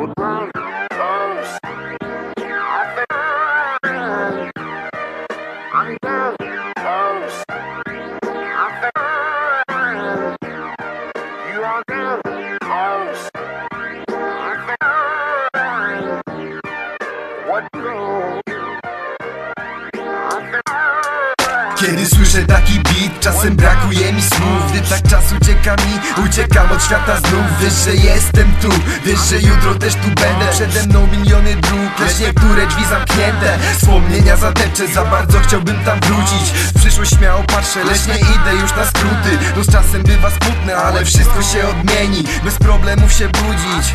What about? Kiedy słyszę taki beat, czasem brakuje mi słów. Gdy tak czas ucieka mi, uciekam od świata znów. Wiesz, że jestem tu, wiesz, że jutro też tu będę. Przede mną miliony dróg, lecz niektóre drzwi zamknięte. Wspomnienia zadepczę, za bardzo chciałbym tam wrócić. W przyszłość śmiało patrzę, lecz nie idę już na skróty bywa smutne, ale wszystko się odmieni Bez problemów się budzić.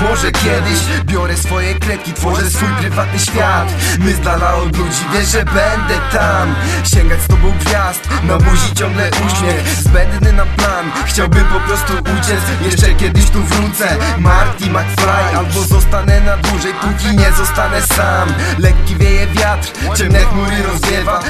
Może kiedyś biorę swoje kredki, tworzę swój prywatny świat. My z dala od ludzi, wiesz, że będę tam. Sięgać z tobą gwiazd, na buzi ciągle uśmiech. Zbędny na plan, chciałbym po prostu uciec. Jeszcze kiedyś tu wrócę, Marty McFly. Albo zostanę na dłużej, póki nie zostanę sam. Lekki wieje wiatr, ciemne chmury rozwiewa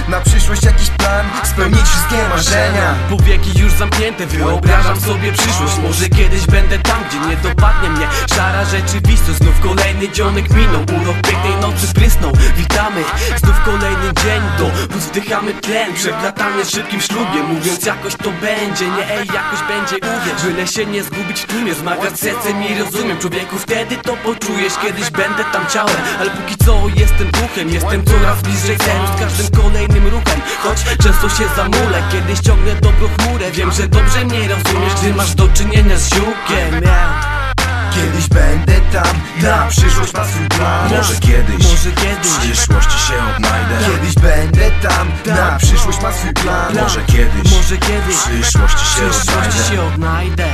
marzenia. Powieki już zamknięte, wyobrażam sobie przyszłość. Może kiedyś będę tam, gdzie nie dopadnie mnie Szara rzeczywistość, znów kolejny dzionek minął Urok pięknej nocy prysnął, witamy Znów kolejny dzień, do plus wdychamy tlen Przeplatamy szybkim ślubie, mówiąc jakoś to będzie. Nie ej, jakoś będzie, uwierz. Byle się nie zgubić w tłumie, zmagać sercem i rozumiem. Człowieku, wtedy to poczujesz, kiedyś będę tam ciałem. Ale póki co jestem duchem, jestem coraz bliżej celu Z każdym kolejnym ruchem, choć często się zamulę Kiedyś ciągnę dobrą chmurę, wiem, że dobrze mnie rozumiesz Gdy masz do czynienia z ziółkiem, yeah. Kiedyś będę tam, na przyszłość ma swój plan. Może kiedyś Może kiedyś. w przyszłości się odnajdę. Kiedyś będę tam, na przyszłość ma swój plan. Może kiedyś Może kiedyś w przyszłości się odnajdę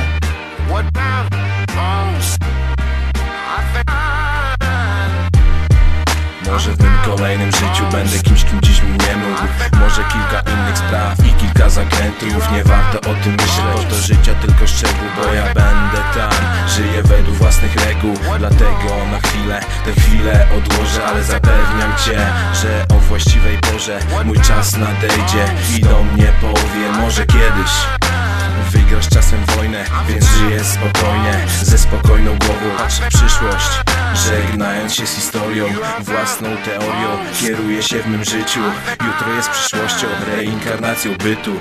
Może w tym kolejnym życiu będę kimś, kim dziś mi nie mógł. Może kilka innych spraw i kilka zakrętów. Nie warto o tym myśleć, to życia tylko szczegół Bo ja będę tam, żyję według własnych reguł. Dlatego na chwilę, tę chwilę odłożę Ale zapewniam cię, że o właściwej porze Mój czas nadejdzie i do mnie powie. Może kiedyś Wygrasz czasem wojnę, więc żyję spokojnie Ze spokojną głową przyszłość Żegnając się z historią, własną teorią Kieruję się w mym życiu Jutro jest przyszłością, reinkarnacją bytu?